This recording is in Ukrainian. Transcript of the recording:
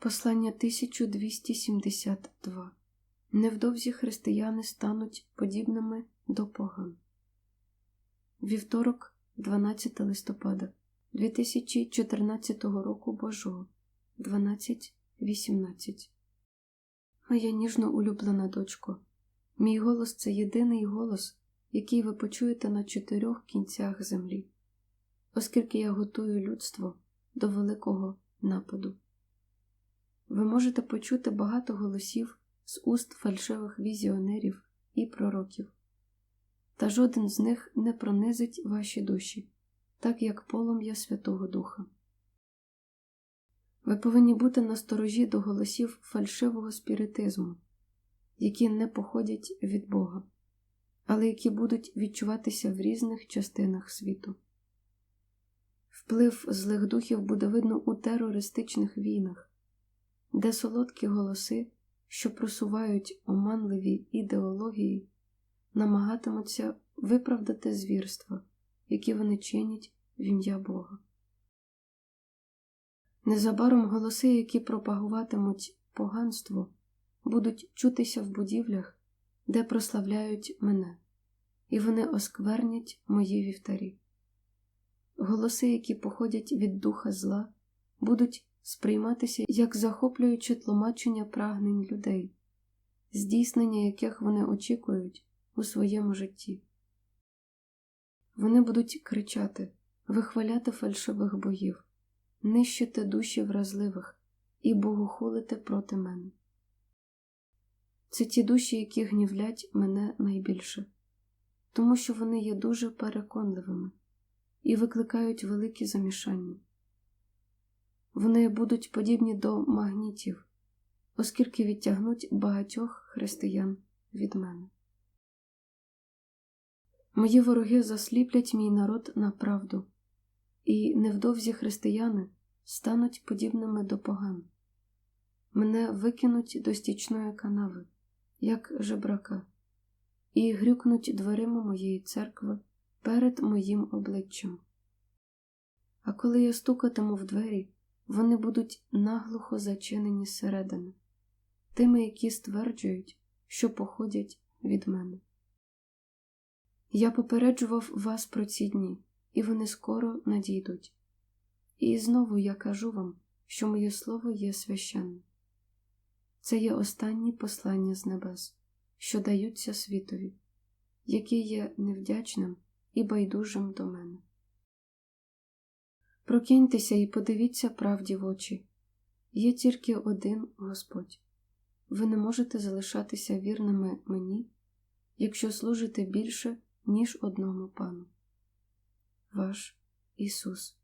Послання 1272. Невдовзі християни стануть подібними до поган. Вівторок, 12 листопада 2014 року Божого 12.18. Моя ніжно улюблена дочко. Мій голос це єдиний голос, який ви почуєте на чотирьох кінцях землі, оскільки я готую людство до великого нападу. Ви можете почути багато голосів з уст фальшивих візіонерів і пророків, та жоден з них не пронизить ваші душі, так як полум'я Святого Духа. Ви повинні бути насторожі до голосів фальшивого спіритизму, які не походять від Бога, але які будуть відчуватися в різних частинах світу. Вплив злих духів буде видно у терористичних війнах де солодкі голоси, що просувають оманливі ідеології, намагатимуться виправдати звірства, які вони чинять в ім'я Бога. Незабаром голоси, які пропагуватимуть поганство, будуть чутися в будівлях, де прославляють мене, і вони осквернять мої вівтарі. Голоси, які походять від духа зла, будуть сприйматися як захоплююче тлумачення прагнень людей, здійснення яких вони очікують у своєму житті. Вони будуть кричати, вихваляти фальшивих богів, нищити душі вразливих і богохулити проти мене. Це ті душі, які гнівлять мене найбільше, тому що вони є дуже переконливими і викликають великі замішання. Вони будуть подібні до магнітів, оскільки відтягнуть багатьох християн від мене. Мої вороги засліплять мій народ на правду, і невдовзі християни стануть подібними до поган. Мене викинуть до стічної канави, як жебрака, і грюкнуть дверима моєї церкви перед моїм обличчям. А коли я стукатиму в двері, вони будуть наглухо зачинені зсередини, тими, які стверджують, що походять від мене. Я попереджував вас про ці дні, і вони скоро надійдуть. І знову я кажу вам, що моє слово є священне. Це є останні послання з небес, що даються світові, який є невдячним і байдужим до мене. Прокиньтеся і подивіться правді в очі є тільки один Господь. Ви не можете залишатися вірними мені, якщо служите більше, ніж одному пану. Ваш Ісус.